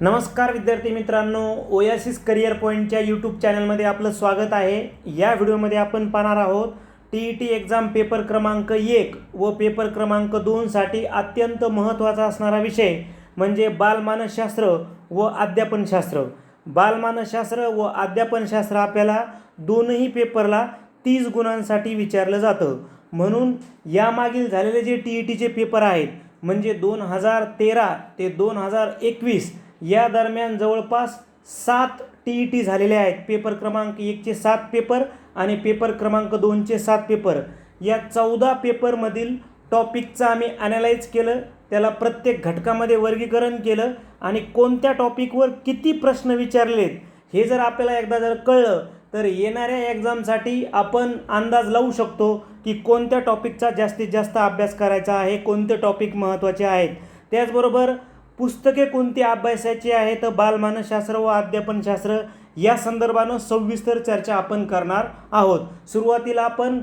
नमस्कार विद्यार्थी मित्रांनो ओयासिस करिअर पॉईंटच्या यूट्यूब चॅनलमध्ये आपलं स्वागत आहे. या व्हिडिओमध्ये आपण पाहणार आहोत T E T exam paper क्रमांक एक व पेपर क्रमांक दोनसाठी अत्यंत महत्त्वाचा असणारा विषय म्हणजे बालमानसशास्त्र व अध्यापनशास्त्र. बालमानसशास्त्र व अध्यापनशास्त्र आपल्याला दोनही पेपरला तीस गुणांसाठी विचारलं जातं. म्हणून यामागील झालेले जे टी ई टीचे पेपर आहेत म्हणजे दोन हजार तेरा ते दोन हजार एकवीस या दरम्यान जवळपास सात टी ई टी झालेले आहेत. पेपर क्रमांक एकचे सात पेपर आणि पेपर क्रमांक दोनचे सात पेपर. या चौदा पेपरमधील टॉपिकचं आम्ही ॲनालाइज केलं. त्याला प्रत्येक घटकामध्ये वर्गीकरण केलं. आणि कोणत्या टॉपिकवर किती प्रश्न विचारलेत हे जर आपल्याला एकदा जर कळलं तर येणाऱ्या एक्झामसाठी आपण अंदाज लावू शकतो की कोणत्या टॉपिकचा जास्तीत जास्त अभ्यास करायचा आहे कोणते टॉपिक महत्त्वाचे आहेत. त्याचबरोबर पुस्तके कोणती अभ्यासाची आहेत? बालमानसशास्त्र व अध्यापनशास्त्र या संदर्भानं सविस्तर चर्चा आपण करणार आहोत. सुरुवातीला आपण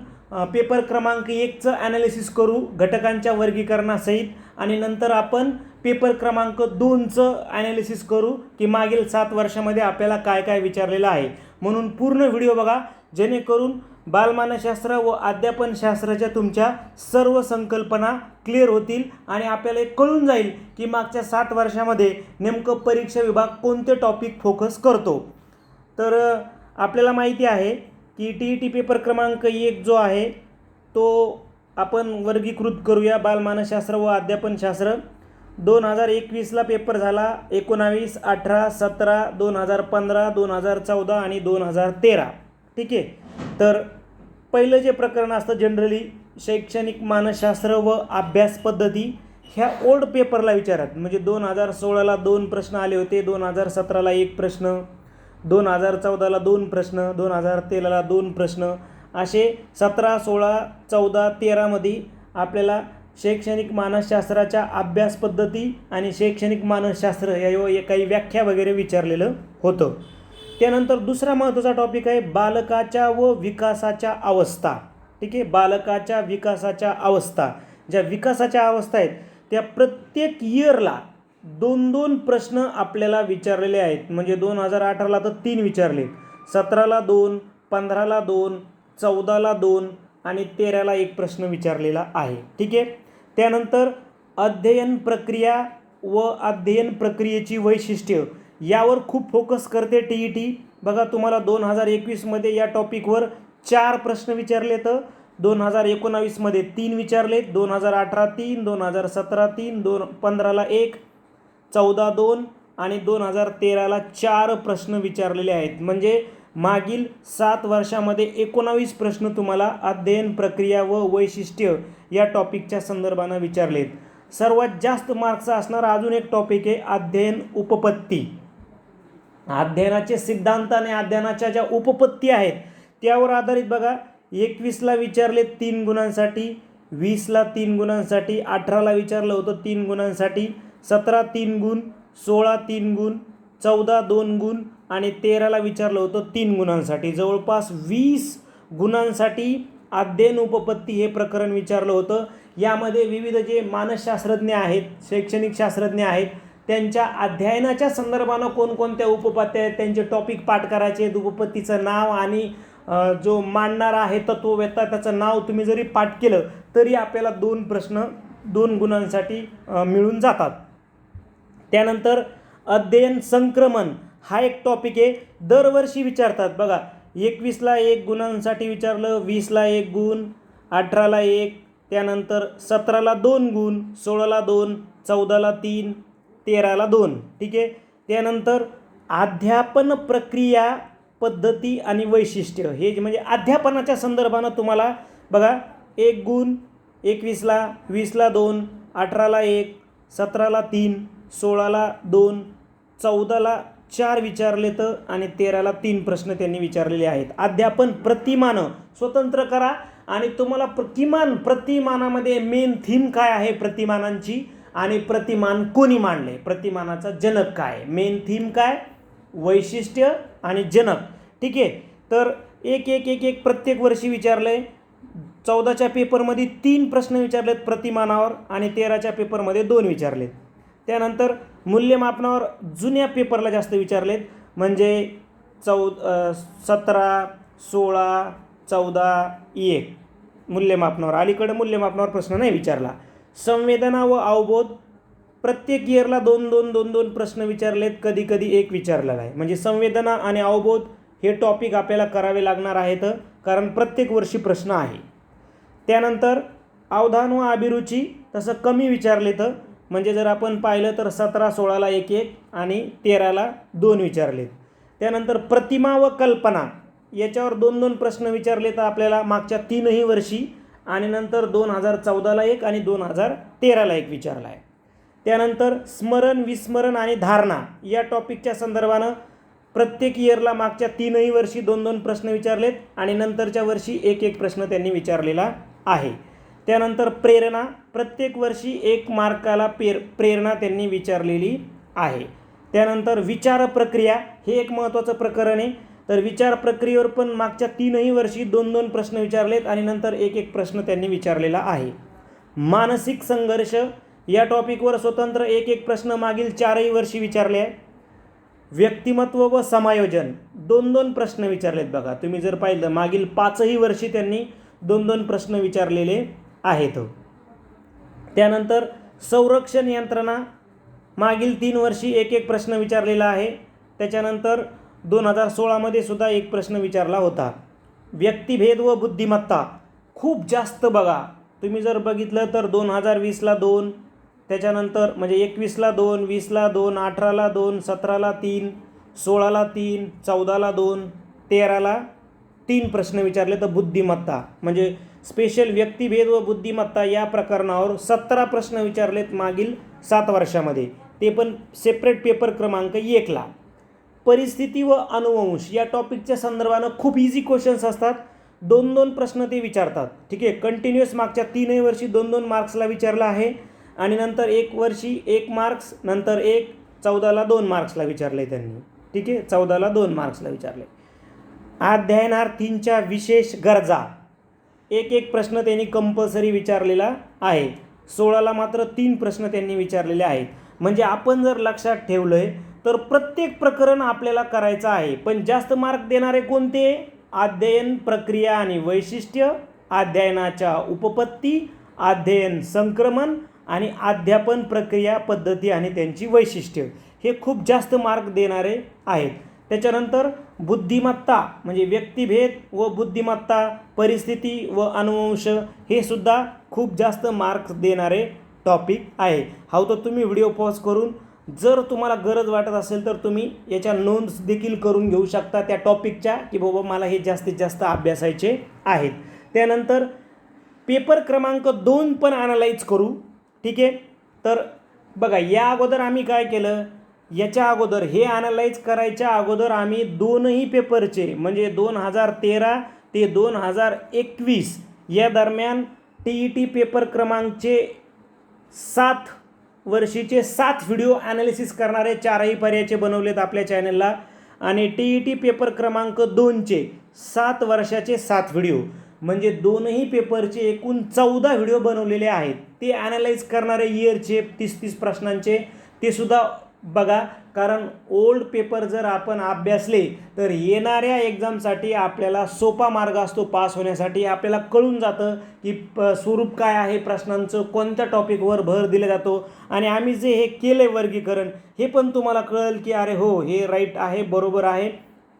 पेपर क्रमांक एकचं ॲनालिसिस करू घटकांच्या वर्गीकरणासहित. आणि नंतर आपण पेपर क्रमांक दोनचं ॲनालिसिस करू की मागील सात वर्षामध्ये आपल्याला काय काय विचारलेलं आहे. म्हणून पूर्ण व्हिडिओ बघा जेणेकरून बालमानसशास्त्र व अध्यापनशास्त्राच्या तुमच्या सर्व संकल्पना क्लिअर होतील आणि आपल्याला एक कळून जाईल की मागच्या सात वर्षामध्ये नेमकं परीक्षा विभाग कोणते टॉपिक फोकस करतो. तर आपल्याला माहिती आहे की टी ई टी पेपर क्रमांक एक जो आहे तो आपण वर्गीकृत करूया बालमानसशास्त्र व अध्यापनशास्त्र. दोन हजार एकवीसला पेपर झाला एकोणावीस अठरा सतरा दोन हजार पंधरा दोन हजार चौदा आणि दोन हजार तेरा. ठीक आहे? तर पहिलं जे प्रकरण असतं जनरली शैक्षणिक मानसशास्त्र व अभ्यास पद्धती ह्या ओल्ड पेपरला विचारत. म्हणजे दोन हजार सोळाला दोन प्रश्न आले होते दोन हजार सतराला एक प्रश्न दोन हजार चौदाला दोन प्रश्न दोन हजार तेराला दोन प्रश्न असे सतरा सोळा चौदा तेरामध्ये आपल्याला शैक्षणिक मानसशास्त्राच्या अभ्यास पद्धती आणि शैक्षणिक मानसशास्त्र या काही व्याख्या वगैरे विचारलेलं होतं. त्यानंतर दुसरा महत्त्वाचा टॉपिक आहे बालकाच्या व विकासाच्या अवस्था. ठीक आहे? बालकाच्या विकासाच्या अवस्था. ज्या विकासाच्या अवस्था आहेत त्या प्रत्येक इयरला दोन दोन प्रश्न आपल्याला विचारलेले आहेत. म्हणजे दोन हजार अठराला तर तीन विचारले. सतराला दोन पंधराला दोन चौदाला दोन आणि तेराला एक प्रश्न विचारलेला आहे. ठीक आहे? त्यानंतर अध्ययन प्रक्रिया व अध्ययन प्रक्रियेची वैशिष्ट्य. यावर खूप फोकस करते टी ई टी बघा तुम्हाला दोन हजार एकवीसमध्ये या टॉपिकवर चार प्रश्न विचारले तर दोन हजार एकोणावीसमध्ये तीन विचारले दोन हजार अठरा तीन दोन हजार सतरा तीन दोन पंधराला एक चौदा दोन आणि दोन हजार तेराला चार प्रश्न विचारलेले आहेत. म्हणजे मागील सात वर्षामध्ये एकोणावीस प्रश्न तुम्हाला अध्ययन प्रक्रिया व वैशिष्ट्य या टॉपिकच्या संदर्भानं विचारलेत. सर्वात जास्त मार्क्स असणारा अजून एक टॉपिक आहे अध्ययन उपपत्ती. अध्ययनाचे सिद्धांत आणि अध्ययनाच्या ज्या उपपत्ती आहेत त्यावर आधारित बघा एकवीसला विचारले तीन गुणांसाठी वीसला तीन गुणांसाठी अठराला विचारलं होतं तीन गुणांसाठी सतरा तीन गुण सोळा तीन गुण चौदा दोन गुण आणि तेराला विचारलं होतं तीन गुणांसाठी. जवळपास वीस गुणांसाठी अध्ययन उपपत्ती हे प्रकरण विचारलं होतं. यामध्ये विविध जे मानसशास्त्रज्ञ आहेत शैक्षणिक शास्त्रज्ञ आहेत त्यांच्या अध्ययनाच्या संदर्भानं कोणकोणत्या उपपत्त्या आहेत त्यांचे टॉपिक पाठ करायचे आहेत उपपत्तीचं नाव आणि जो मांडणारा आहे तत्ववेत्ता त्याचं नाव तुम्ही जरी पाठ केलं तरी आपल्याला दोन प्रश्न दोन गुणांसाठी मिळून जातात. त्यानंतर अध्ययन संक्रमण हा एक टॉपिक आहे. दरवर्षी विचारतात. बघा एकवीसला एक गुणांसाठी विचारलं वीसला एक गुण अठराला एक त्यानंतर सतराला दोन गुण सोळाला दोन चौदाला तीन तेराला दोन. ठीक आहे? त्यानंतर अध्यापन प्रक्रिया पद्धती आणि वैशिष्ट्य. हे जे म्हणजे अध्यापनाच्या संदर्भानं तुम्हाला बघा एक गुण एकवीसला वीसला दोन अठराला एक सतराला तीन सोळाला दोन चौदाला चार विचारले तर आणि तेराला तीन प्रश्न त्यांनी विचारलेले आहेत. अध्यापन प्रतिमानं स्वतंत्र करा आणि तुम्हाला प्र किमान प्रतिमानामध्ये मेन थीम काय आहे प्रतिमानांची? आणि प्रतिमान कोणी मांडले? प्रतिमानाचा जनक काय? मेन थीम काय? वैशिष्ट्य आणि जनक. ठीक आहे? तर एक एक एक एक प्रत्येक वर्षी विचारलं आहे चौदाच्या पेपरमध्ये तीन प्रश्न विचारलेत प्रतिमानावर आणि तेराच्या पेपरमध्ये दोन विचारलेत. त्यानंतर मूल्यमापनावर जुन्या पेपरला जास्त विचारलेत. म्हणजे चौ सतरा सोळा चौदा एक. मूल्यमापनावर. अलीकडे मूल्यमापनावर प्रश्न नाही विचारला. संवेदना व अवबोध. प्रत्येक इयरला दोन दोन दोन दोन प्रश्न विचारलेत कधी कधी एक विचारलेला आहे म्हणजे संवेदना आणि अवबोध हे टॉपिक आपल्याला करावे लागणार आहेत कारण प्रत्येक वर्षी प्रश्न आहे. त्यानंतर अवधान व अभिरुची तसं कमी विचारलेत म्हणजे जर आपण पाहिलं तर सतरा सोळाला एक एक आणि तेराला दोन विचारलेत. त्यानंतर प्रतिमा व कल्पना याच्यावर दोन दोन प्रश्न विचारले तर आपल्याला मागच्या तीनही वर्षी. आणि नंतर दोन हजार चौदाला एक आणि दोन हजार तेराला एक विचारला आहे. त्यानंतर स्मरण विस्मरण आणि धारणा या टॉपिकच्या संदर्भानं प्रत्येक इयरला मागच्या तीनही वर्षी दोन दोन प्रश्न विचारलेत आणि नंतरच्या वर्षी एक एक प्रश्न त्यांनी विचारलेला आहे. त्यानंतर प्रेरणा प्रत्येक वर्षी एक मार्काला पेर प्रेरणा त्यांनी विचारलेली आहे. त्यानंतर विचार प्रक्रिया हे एक महत्त्वाचं प्रकरण आहे. तर विचार प्रक्रियेवर पण मागच्या तीनही वर्षी दोन दोन प्रश्न विचारलेत आणि नंतर एक एक प्रश्न त्यांनी विचारलेला आहे. मानसिक संघर्ष या टॉपिकवर स्वतंत्र एक एक प्रश्न मागील चारही वर्षी विचारले आहे व्यक्तिमत्व व समायोजन दोन दोन प्रश्न विचारलेत बघा. तुम्ही जर पाहिलं मागील पाचही वर्षी त्यांनी दोन दोन प्रश्न विचारलेले आहेत. त्यानंतर संरक्षण यंत्रणा मागील तीन वर्षी एक एक प्रश्न विचारलेला आहे. त्याच्यानंतर दोन हजार सोळामध्ये सुद्धा एक प्रश्न विचारला होता. व्यक्तिभेद व बुद्धिमत्ता खूप जास्त बघा. तुम्ही जर बघितलं तर दोन हजार वीसला दोन त्याच्यानंतर म्हणजे एकवीसला दोन वीसला दोन अठराला दोन सतराला तीन सोळाला तीन चौदाला दोन तेराला तीन प्रश्न विचारले तर बुद्धिमत्ता. म्हणजे स्पेशल व्यक्तिभेद व बुद्धिमत्ता या प्रकरणावर सतरा प्रश्न विचारलेत मागील सात वर्षामध्ये. ते पण सेपरेट पेपर क्रमांक एकला. परिस्थिती व अनुवंश या टॉपिकच्या संदर्भानं खूप इझी क्वेश्चन्स असतात. दोन दोन प्रश्न ते विचारतात. ठीक आहे? कंटिन्युअस मागच्या तीनही वर्षी दोन दोन मार्क्सला विचारलं आहे. आणि नंतर एक वर्षी एक मार्क्स नंतर एक चौदाला दोन मार्क्सला विचारले त्यांनी. ठीक आहे? चौदाला दोन मार्क्सला विचारले अध्ययनार्थींच्या विशेष गरजा. एक एक प्रश्न त्यांनी कंपल्सरी विचारलेला आहे. सोळाला मात्र तीन प्रश्न त्यांनी विचारलेले आहेत. म्हणजे आपण जर लक्षात ठेवलं आहे तर प्रत्येक प्रकरण आपल्याला करायचं आहे. पण जास्त मार्क देणारे कोणते? अध्ययन प्रक्रिया आणि वैशिष्ट्य अध्ययनाच्या उपपत्ती अध्ययन संक्रमण आणि अध्यापन प्रक्रिया पद्धती आणि त्यांची वैशिष्ट्य. हे खूप जास्त मार्क देणारे आहेत. त्याच्यानंतर बुद्धिमत्ता म्हणजे व्यक्तिभेद व बुद्धिमत्ता परिस्थिती व अनुवंश हे सुद्धा खूप जास्त मार्क्स देणारे टॉपिक आहे. हा तर तुम्ही व्हिडिओ पॉज करून जर तुम्हाला गरज वाटत असेल तर तुम्ही याच्या नोंद देखील करून घेऊ शकता त्या टॉपिकच्या की बाबा मला हे जास्तीत जास्त अभ्यासायचे आहेत. त्यानंतर पेपर क्रमांक दोन पण अनालाइज करू. ठीक आहे? तर बघा या अगोदर आम्ही काय केलं? याच्या अगोदर हे अनालाइज करायच्या अगोदर आम्ही दोनही पेपरचे म्हणजे दोन हजार तेरा ते दोन हजार एकवीस या दरम्यान टी ई टी पेपर क्रमांकचे सात वर्षीचे सात व्हिडिओ ॲनालिसिस करणारे चारही पर्यायचे बनवलेत आपल्या चॅनलला आणि टी ई टी पेपर क्रमांक दोनचे सात वर्षाचे सात व्हिडिओ. म्हणजे दोनही पेपरचे एकूण चौदा व्हिडिओ बनवलेले आहेत. ते ॲनालाइज करणारे इयरचे तीस तीस प्रश्नांचे. ते सुद्धा बघा कारण ओल्ड पेपर जर आपण अभ्यासले तर येणाऱ्या एक्झामसाठी आपल्याला सोपा मार्ग असतो पास होण्यासाठी. आपल्याला कळून जातं की प स्वरूप काय आहे प्रश्नांचं कोणत्या टॉपिकवर भर दिला जातो. आणि आम्ही जे हे केलं आहे वर्गीकरण हे पण तुम्हाला कळेल की अरे हो हे राईट आहे बरोबर आहे.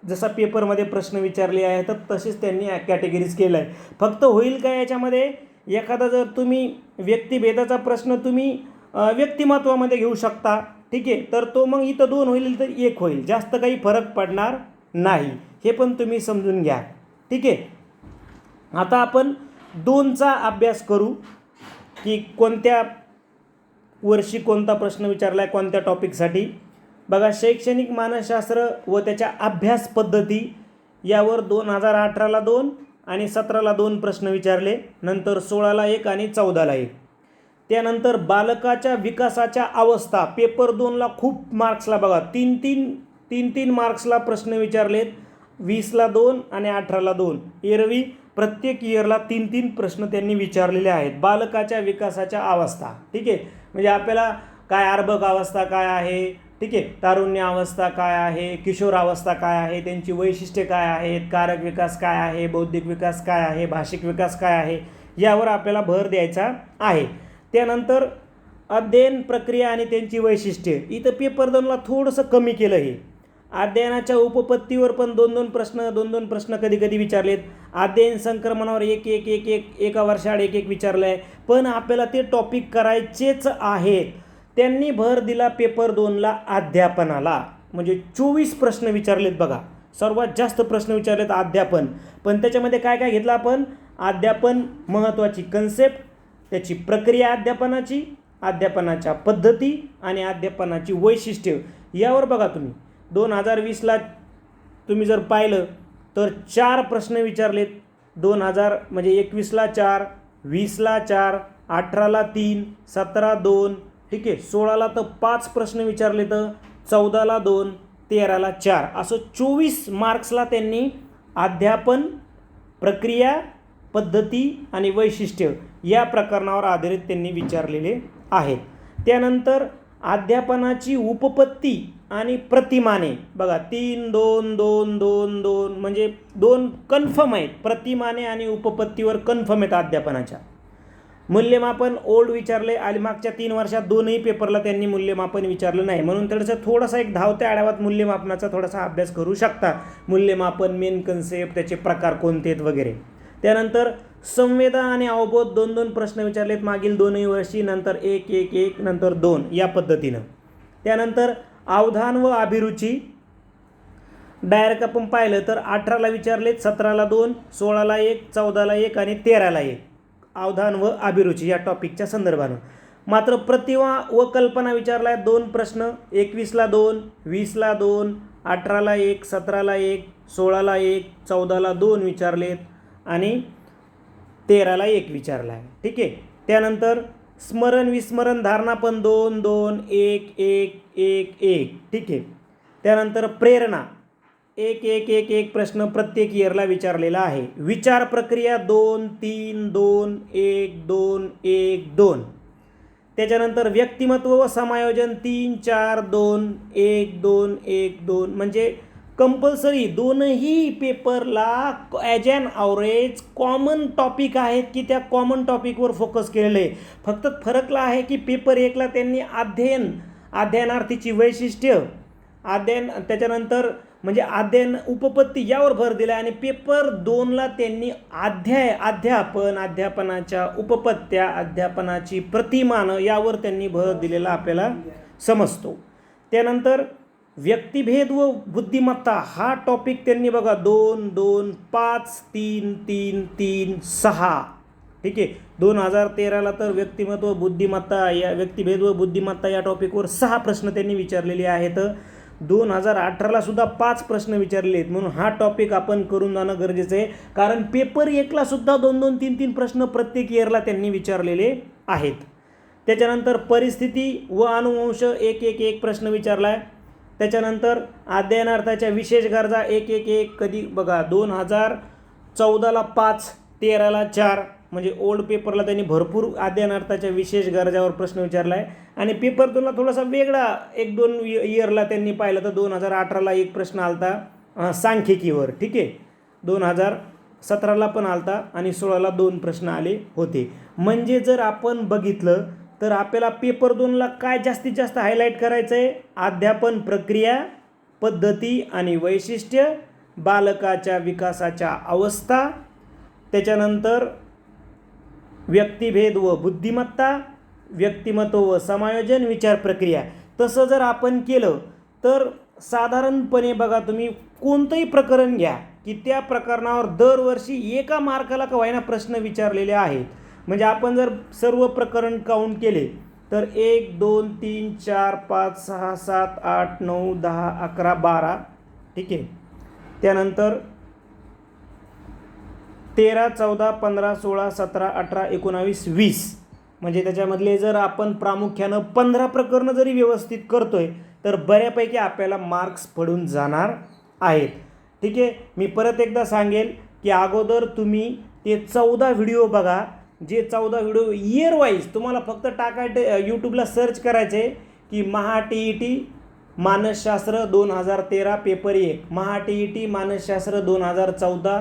जसा पेपरमध्ये प्रश्न विचारले आहे तर तसेच त्यांनी कॅटेगरीज केलं आहे फक्त होईल का याच्यामध्ये? एखादा जर तुम्ही व्यक्तिभेदाचा प्रश्न तुम्ही व्यक्तिमत्वामध्ये घेऊ शकता. ठीक आहे? तर तो मग इथं दोन होईल तर एक होईल. जास्त काही फरक पडणार नाही. हे पण तुम्ही समजून घ्या. ठीक आहे? आता आपण दोनचा अभ्यास करू की कोणत्या वर्षी कोणता प्रश्न विचारला आहे कोणत्या टॉपिकसाठी. बघा शैक्षणिक मानसशास्त्र व त्याच्या अभ्यास पद्धती यावर दोन हजार अठराला दोन आणि सतराला दोन प्रश्न विचारले. नंतर सोळाला एक आणि चौदाला एक. त्यानंतर बालकाच्या विकासाच्या अवस्था. पेपर दोनला खूप मार्क्सला बघा. तीन तीन तीन तीन मार्क्सला प्रश्न विचारलेत. वीसला दोन आणि अठराला दोन. एरवी प्रत्येक इयरला तीन तीन प्रश्न त्यांनी विचारलेले आहेत. बालकाच्या विकासाच्या अवस्था. ठीक आहे? म्हणजे आपल्याला काय अर्भक अवस्था काय आहे? ठीक आहे? तारुण्य अवस्था काय आहे? किशोर अवस्था काय आहे? त्यांची वैशिष्ट्ये काय आहेत? कारक विकास काय आहे? बौद्धिक विकास काय आहे? भाषिक विकास काय आहे? यावर आपल्याला भर द्यायचा आहे. त्यानंतर अध्ययन प्रक्रिया आणि त्यांची वैशिष्ट्ये. इथं पेपर दोनला थोडंसं कमी केलं हे. अध्ययनाच्या उपपत्तीवर पण दोन दोन प्रश्न दोन दोन प्रश्न कधी कधी विचारलेत. अध्ययन संक्रमणावर एक एक एक एक एका वर्षाआड एक एक विचारलं आहे पण आपल्याला ते टॉपिक करायचेच आहेत. त्यांनी भर दिला पेपर दोनला अध्यापनाला. म्हणजे चोवीस प्रश्न विचारलेत बघा. सर्वात जास्त प्रश्न विचारलेत अध्यापन. पण त्याच्यामध्ये काय काय घेतलं आपण? अध्यापन महत्त्वाची कन्सेप्ट त्याची प्रक्रिया अध्यापनाची अध्यापनाच्या पद्धती आणि अध्यापनाची वैशिष्ट्य यावर बघा तुम्ही. दोन हजार वीसला तुम्ही जर पाहिलं तर चार प्रश्न विचारलेत. दोन हजार म्हणजे एकवीसला चार वीसला चार अठराला तीन सतरा दोन ठीक आहे? सोळाला तर पाच प्रश्न विचारले तर चौदाला दोन तेराला चार. असं चोवीस मार्क्सला त्यांनी अध्यापन प्रक्रिया पद्धती आणि वैशिष्ट्य या प्रकरणावर आधारित त्यांनी विचारलेले आहेत त्यानंतर अध्यापनाची उपपत्ती आणि प्रतिमाने बघा तीन दोन दोन दोन दोन म्हणजे दोन कन्फर्म आहेत. प्रतिमाने आणि उपपत्तीवर कन्फर्म आहेत अध्यापनाच्या. मूल्यमापन ओल्ड विचारले आणि मागच्या तीन वर्षात दोनही पेपरला त्यांनी मूल्यमापन विचारलं नाही. म्हणून त्याचा थोडासा एक धावत्या आढावात मूल्यमापनाचा थोडासा अभ्यास करू शकता. मूल्यमापन मेन कन्सेप्ट त्याचे प्रकार कोणते आहेत वगैरे. त्यानंतर संवेदन आणि अवबोध दोन दोन प्रश्न विचारलेत. मागील दोनही वर्षी नंतर एक एक एक नंतर दोन या पद्धतीनं. त्यानंतर अवधान व अभिरुची. डायरेक्ट आपण पाहिलं तर अठराला विचारलेत सतराला दोन सोळाला एक चौदाला एक आणि तेराला एक. अवधान व अभिरुची या टॉपिकच्या संदर्भानं. मात्र प्रतिमा व कल्पना विचारला दोन प्रश्न एकवीसला दोन वीसला दोन अठराला एक सतराला एक सोळाला एक चौदाला दोन विचारलेत. आणि तेराला एक विचारला आहे. ठीक आहे? त्यानंतर स्मरण विस्मरण धारणा पण दोन दोन एक एक एक एक. ठीक आहे? त्यानंतर प्रेरणा. एक एक एक एक प्रश्न प्रत्येक इयरला विचारलेला आहे. विचार प्रक्रिया दोन तीन दोन एक दोन एक दोन. त्याच्यानंतर व्यक्तिमत्व व समायोजन तीन चार दोन एक दोन एक दोन. म्हणजे कंपल्सरी दोनही पेपरला as an average common topic आहेत की त्या कॉमन टॉपिकवर फोकस केलेलं. आहे फक्त फरकला आहे की पेपर एकला त्यांनी अध्ययन अध्ययनार्थीची वैशिष्ट्य अध्ययन त्याच्यानंतर म्हणजे अध्ययन उपपत्ती यावर भर दिला आणि पेपर दोनला त्यांनी अध्याय अध्यापन अध्यापनाच्या उपपत्त्या अध्यापनाची प्रतिमानं यावर त्यांनी भर दिलेला आपल्याला समजतो. त्यानंतर व्यक्तिभेद व बुद्धिमत्ता हा टॉपिक त्यांनी बघा दोन दोन पाच तीन तीन तीन सहा. ठीक आहे? दोन हजार तेराला तर व्यक्तिमत्व बुद्धिमत्ता या व्यक्तिभेद व बुद्धिमत्ता या टॉपिकवर सहा प्रश्न त्यांनी विचारलेले आहेत. दोन हजार अठराला सुद्धा पाच प्रश्न विचारले आहेत. म्हणून हा टॉपिक आपण करून जाणं गरजेचं आहे. कारण पेपर एकला सुद्धा दोन दोन तीन तीन प्रश्न प्रत्येक इयरला त्यांनी विचारलेले आहेत. त्याच्यानंतर परिस्थिती व अनुवंश एक एक एक प्रश्न विचारला आहे त्याच्यानंतर अध्ययनार्थाच्या विशेष गरजा एक एक एक कधी बघा दोन हजार चौदाला पाच तेराला चार म्हणजे ओल्ड पेपरला त्यांनी भरपूर अध्ययनार्थाच्या विशेष गरजावर प्रश्न विचारला आहे आणि पेपर तुला थोडासा वेगळा एक दोन इयरला त्यांनी पाहिलं तर दोन हजार अठराला एक प्रश्न आलता सांख्यिकीवर ठीक आहे? दोन हजार सतराला पण आलता आणि सोळाला दोन प्रश्न आले होते. म्हणजे जर आपण बघितलं तर आपल्याला पेपर दोनला काय जास्तीत जास्त हायलाईट करायचं आहे अध्यापन प्रक्रिया पद्धती आणि वैशिष्ट्य बालकाच्या विकासाच्या अवस्था त्याच्यानंतर व्यक्तिभेद व बुद्धिमत्ता व्यक्तिमत्व व समायोजन विचार प्रक्रिया. तसं जर आपण केलं तर साधारणपणे बघा तुम्ही कोणतंही प्रकरण घ्या की त्या प्रकरणावर दरवर्षी एका मार्काला का व्हायना प्रश्न विचारलेले आहेत? म्हणजे आपण जर सर्व प्रकरण काउंट केले तर एक दोन तीन चार पाच सहा सात आठ नऊ दहा अकरा बारा ठीक आहे. त्यानंतर तेरा चौदा पंधरा सोळा सतरा अठरा एकोणावीस वीस. म्हणजे त्याच्यामधले जर आपण प्रामुख्यानं पंधरा प्रकरणं जरी व्यवस्थित करतोय तर बऱ्यापैकी आपल्याला मार्क्स पडून जाणार आहेत. ठीक आहे? मी परत एकदा सांगेल की अगोदर तुम्ही ते चौदा व्हिडिओ बघा. जे चौदा व्हिडिओ इयर वाईज तुम्हाला फक्त टाकाय यूट्यूबला सर्च करायचं आहे की महा टी ई टी मानसशास्त्र दोन हजार तेरा पेपर एक. महा टी ई टी मानसशास्त्र दोन हजार चौदा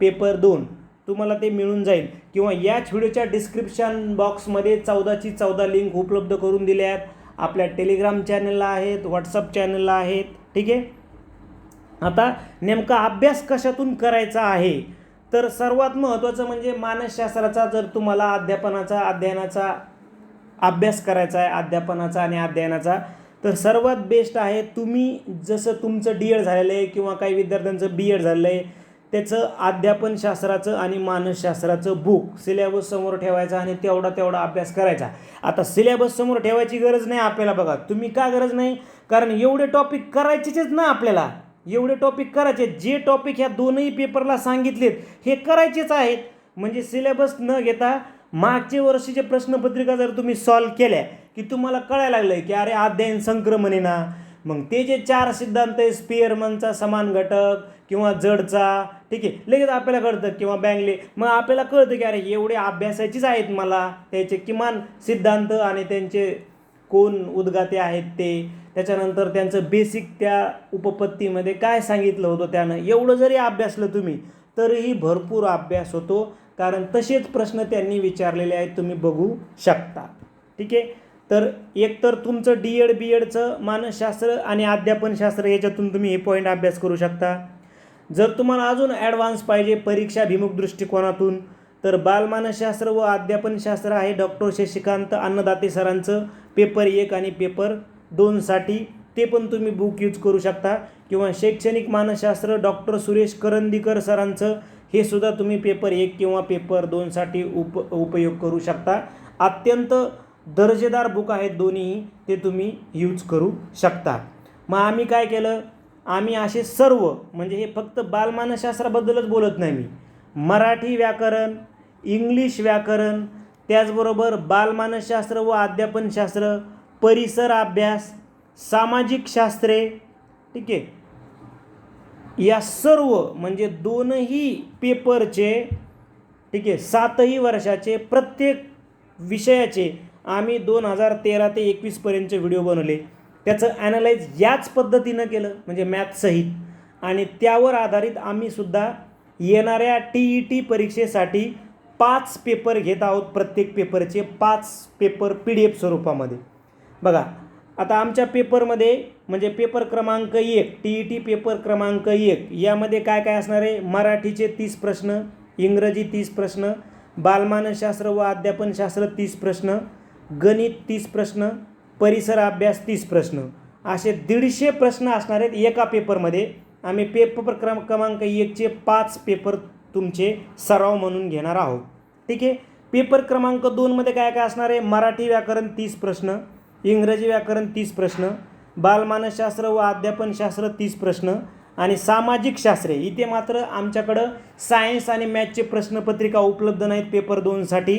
पेपर दोन. तुम्हाला ते मिळून जाईल. किंवा याच व्हिडिओच्या डिस्क्रिप्शन बॉक्समध्ये चौदाची चौदा लिंक उपलब्ध करून दिल्या आहेत. आपल्या टेलिग्राम चॅनलला आहेत व्हॉट्सअप चॅनलला आहेत. ठीक आहे? आता नेमका अभ्यास कशातून करायचा आहे? तर सर्वात महत्त्वाचं म्हणजे मानसशास्त्राचा जर तुम्हाला अध्यापनाचा अध्ययनाचा अभ्यास करायचा आहे अध्यापनाचा आणि अध्ययनाचा तर सर्वात बेस्ट आहे तुम्ही जसं तुमचं डी एड झालेलं आहे किंवा काही विद्यार्थ्यांचं बी एड झालेलं आहे त्याचं अध्यापनशास्त्राचं आणि मानसशास्त्राचं बुक सिलेबस समोर ठेवायचा आणि तेवढा तेवढा अभ्यास करायचा. आता सिलेबस समोर ठेवायची गरज नाही आपल्याला बघा. तुम्ही का गरज नाही? कारण एवढे टॉपिक करायचेच ना आपल्याला. एवढे टॉपिक करायचे जे टॉपिक ह्या दोनही पेपरला सांगितलेत हे करायचेच आहेत. म्हणजे सिलेबस न घेता मागचे वर्षीचे प्रश्नपत्रिका जर तुम्ही सॉल्व केल्या की तुम्हाला कळायला लागलं की अरे अध्ययन संक्रमण आहे ना. मग ते जे चार सिद्धांत आहे स्पिअरमनचा समान घटक किंवा जडचा ठीक आहे लगेच आपल्याला कळतं किंवा बँगले मग आपल्याला कळतं की अरे एवढे अभ्यासाचीच आहेत मला त्याचे किमान सिद्धांत आणि त्यांचे कोण उद्गाते आहेत ते. त्याच्यानंतर त्यांचं बेसिक त्या उपपत्तीमध्ये काय सांगितलं होतं त्यानं? एवढं जरी अभ्यासलं तुम्ही तरीही भरपूर अभ्यास होतो. कारण तसेच प्रश्न त्यांनी विचारलेले आहेत तुम्ही बघू शकता. ठीक आहे? तर एकतर तुमचं डी एड बी एडचं मानसशास्त्र आणि अध्यापनशास्त्र याच्यातून तुम्ही हे पॉईंट अभ्यास करू शकता. जर तुम्हाला अजून ॲडव्हान्स पाहिजे परीक्षाभिमुख दृष्टिकोनातून तर बालमानसशास्त्र व अध्यापनशास्त्र आहे डॉक्टर शशिकांत अन्नदाते सरांचं पेपर एक आणि पेपर दोनसाठी ते पण तुम्ही बुक यूज करू शकता. किंवा शैक्षणिक मानसशास्त्र डॉक्टर सुरेश करंदीकर सरांचं हे सुद्धा तुम्ही पेपर एक किंवा पेपर दोनसाठी उप उपयोग करू शकता. अत्यंत दर्जेदार बुक आहेत दोन्ही ते तुम्ही यूज करू शकता. मग आम्ही काय केलं? आम्ही असे सर्व म्हणजे हे फक्त बालमानसशास्त्राबद्दलच बोलत नाही मी. मराठी व्याकरण इंग्लिश व्याकरण त्याचबरोबर बालमानसशास्त्र व अध्यापनशास्त्र परिसर अभ्यास सामाजिक शास्त्रे ठीक आहे. या सर्व म्हणजे दोनही पेपरचे ठीक आहे सातही वर्षाचे प्रत्येक विषयाचे आम्ही दोन हजार तेरा ते एकवीसपर्यंतचे व्हिडिओ बनवले. त्याचं ॲनालाइज याच पद्धतीनं केलं म्हणजे मॅथसहित आणि त्यावर आधारित आम्हीसुद्धा येणाऱ्या टी ई टी परीक्षेसाठी पाच पेपर घेत आहोत प्रत्येक पेपरचे पाच पेपर पी डी एफ स्वरूपामध्ये. बघा आता आमच्या पेपरमध्ये म्हणजे पेपर क्रमांक एक टी ई टी पेपर क्रमांक एक यामध्ये काय काय असणार आहे? मराठीचे तीस प्रश्न इंग्रजी तीस प्रश्न बालमानसशास्त्र व अध्यापनशास्त्र तीस प्रश्न गणित तीस प्रश्न परिसर अभ्यास तीस प्रश्न. असे दीडशे प्रश्न असणार आहेत एका पेपरमध्ये. आम्ही पेपर क्रम क्रमांक एकचे पाच पेपर तुमचे सराव म्हणून घेणार आहोत. ठीक आहे? पेपर क्रमांक दोनमध्ये काय काय असणार आहे? मराठी व्याकरण तीस प्रश्न इंग्रजी व्याकरण तीस प्रश्न बालमानसशास्त्र व अध्यापनशास्त्र तीस प्रश्न आणि सामाजिक शास्त्रे. इथे मात्र आमच्याकडं सायन्स आणि मॅथचे प्रश्नपत्रिका उपलब्ध नाहीत पेपर दोनसाठी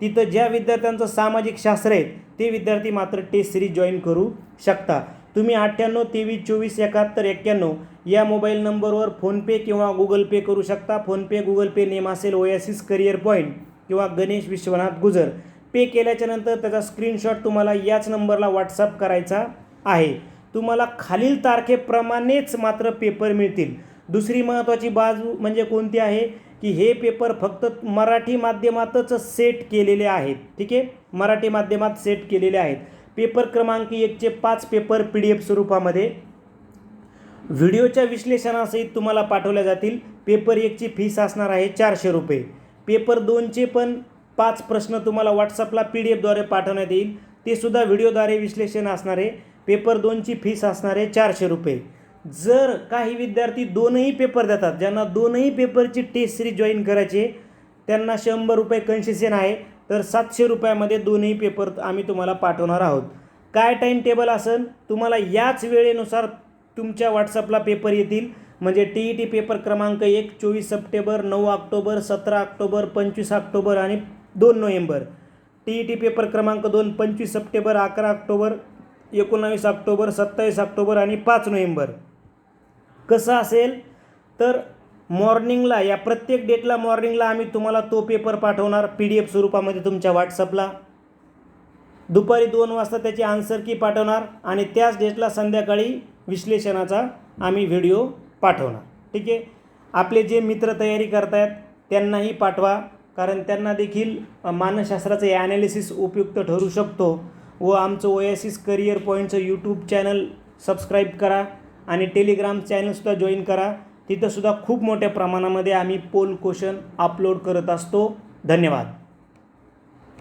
तिथं ज्या विद्यार्थ्यांचं सामाजिक शास्त्र आहे ते विद्यार्थी मात्र टेस्ट सिरीज जॉईन करू शकता. तुम्ही अठ्ठ्याण्णव तेवीस चोवीस एकाहत्तर एक्क्याण्णव या मोबाईल नंबरवर फोनपे किंवा गुगल पे करू शकता. फोनपे गुगल पे नेम असेल ओयासिस करिअर पॉईंट किंवा गणेश विश्वनाथ गुजर. पे केल्याच्यानंतर त्याचा स्क्रीनशॉट तुम्हाला याच नंबरला व्हॉट्सअप करायचा आहे. तुम्हाला खालील तारखेप्रमाणेच मात्र पेपर मिळतील. दुसरी महत्त्वाची बाजू म्हणजे कोणती आहे? की हे पेपर फक्त मराठी माध्यमातच सेट केलेले आहेत. ठीक आहे? मराठी माध्यमात सेट केलेले आहेत. पेपर क्रमांक एकचे पाच पेपर पी डी एफ स्वरूपामध्ये. व्हिडिओच्या विश्लेषणासहित तुम्हाला पाठवल्या जातील. पेपर एकची फीस असणार आहे चारशे रुपये. पेपर दोनचे पण पाच प्रश्न तुम्हाला व्हॉट्सअपला पी डी एफद्वारे पाठवण्यात येईल. ते सुद्धा व्हिडिओद्वारे विश्लेषण असणार. आहे पेपर दोनची फीस असणार आहे चारशे रुपये. जर काही विद्यार्थी दोनही पेपर देतात ज्यांना दोनही पेपरची टेस्ट सिरीज जॉईन करायची त्यांना शंभर रुपये कन्सेशन आहे. तर सातशे रुपयामध्ये दोन्ही पेपर आम्ही तुम्हाला पाठवणार आहोत. काय टाईम टेबल असेल तुम्हाला याच वेळेनुसार तुमच्या व्हॉट्सअपला पेपर येतील. म्हणजे टी ई टी पेपर क्रमांक एक चोवीस सप्टेंबर नऊ ऑक्टोबर सतरा ऑक्टोबर पंचवीस ऑक्टोबर आणि दोन November. T E T paper क्रमांक दोन पंचवीस सप्टेंबर अकरा ऑक्टोबर एकोणावीस ऑक्टोबर सत्तावीस ऑक्टोबर आणि पाच नोव्हेंबर. कसं असेल? तर मॉर्निंगला या प्रत्येक डेटला मॉर्निंगला आम्ही तुम्हाला तो पेपर पाठवणार पी डी एफ स्वरूपामध्ये तुमच्या व्हॉट्सअपला. दुपारी दोन वाजता त्याची आन्सर की पाठवणार आणि त्याच डेटला संध्याकाळी विश्लेषणाचा आम्ही व्हिडिओ पाठवणार. ठीक आहे? आपले जे मित्र तयारी करतायत त्यांनाही पाठवा. कारण त्यांना देखील मानसशास्त्राचं हे ॲनालिसिस उपयुक्त ठरू शकतो व आमचं ओएसिस करिअर पॉईंटचं यूट्यूब चॅनल सबस्क्राईब करा आणि टेलिग्राम चॅनलसुद्धा जॉईन करा. तिथंसुद्धा खूप मोठ्या प्रमाणामध्ये आम्ही पोल क्वेश्चन अपलोड करत असतो. धन्यवाद.